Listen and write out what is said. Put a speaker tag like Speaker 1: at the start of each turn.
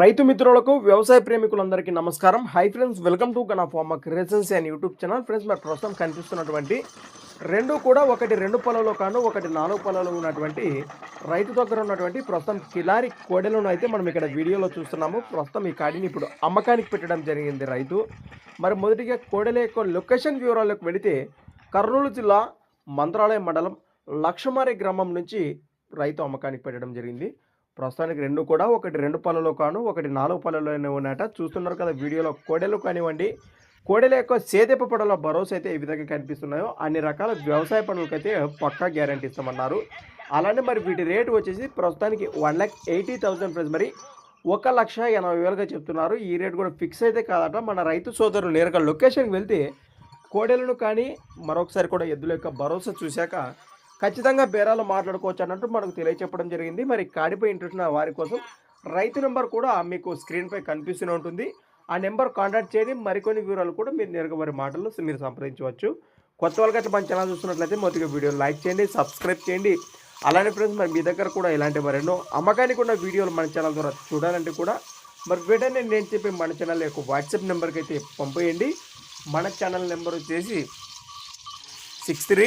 Speaker 1: రైతు మిత్రులకు వ్యవసాయ ప్రేమికులందరికీ నమస్కారం. Hi friends welcome to Gana farmer creations and YouTube channel friends మరి ప్రస్తుతం కనిపిస్తున్నటువంటి రెండు కూడా ఒకటి రెండు పొలంలో కాను ఒకటి నాలుగు పొలంలో ఉన్నటువంటి రైతు దగ్గర ఉన్నటువంటి ప్రస్తుతం కిలారి కోడెలను అయితే మనం ఇక్కడ వీడియోలో చూస్తున్నాము. ప్రస్తుతం ఈ కాడిని ఇప్పుడు అమ్మకానికి పెట్టడం జరిగింది రైతు. మరి మొదటిగా కోడెల యొక్క లొకేషన్ వివరాలకు వెళితే కర్నూలు జిల్లా మంత్రాలయం మండలం లక్షమారి గ్రామం నుంచి రైతు అమ్మకానికి పెట్టడం జరిగింది. ప్రస్తుతానికి రెండు కూడా ఒకటి రెండు పళ్ళలో కాను ఒకటి నాలుగు పళ్ళలోనే ఉన్నాయట చూస్తున్నారు కదా వీడియోలో కోడెలు కానివ్వండి. కోడెల యొక్క సేదెప్ప పడల భరోసా అయితే ఏ విధంగా కనిపిస్తున్నాయో అన్ని రకాల వ్యవసాయ పనులకైతే పక్కా గ్యారంటీ ఇస్తామన్నారు. అలానే మరి వీటి రేటు వచ్చేసి ప్రస్తుతానికి one lakh eighty thousand price మరి ఒక లక్ష ఎనభై వేలుగా చెప్తున్నారు. ఈ రేట్ కూడా ఫిక్స్ అయితే కాదట. మన రైతు సోదరులు నేరుగా లొకేషన్కి వెళ్తే కోడెలను కానీ మరొకసారి కూడా ఎద్దుల యొక్క భరోసా చూశాక ఖచ్చితంగా బేరాలు మాట్లాడుకోవచ్చు అన్నట్టు మనకు తెలియచెప్పడం జరిగింది. మరి కాడిపై ఇంట్రెస్ట్ ఉన్న వారి కోసం రైతు నెంబర్ కూడా మీకు స్క్రీన్పై కనిపిస్తూనే ఉంటుంది. ఆ నెంబర్ కాంటాక్ట్ చేయండి. మరికొన్ని వివరాలు కూడా మీరు నేరుగా వారి మాటల్లో మీరు సంప్రదించవచ్చు. కొత్త వాళ్ళకైతే మన ఛానల్ చూస్తున్నట్లయితే మొదటిగా వీడియో లైక్ చేయండి సబ్స్క్రైబ్ చేయండి. అలానే ఫ్రెండ్స్ మరి మీ దగ్గర కూడా ఇలాంటి మరెన్నో అమ్మకానికి ఉన్న వీడియోలు మన ఛానల్ ద్వారా చూడాలంటే కూడా మరి వెంటనే నేను చెప్పి మన ఛానల్ యొక్క వాట్సాప్ నెంబర్కి అయితే పంపేయండి. మన ఛానల్ నెంబర్ వచ్చేసి six three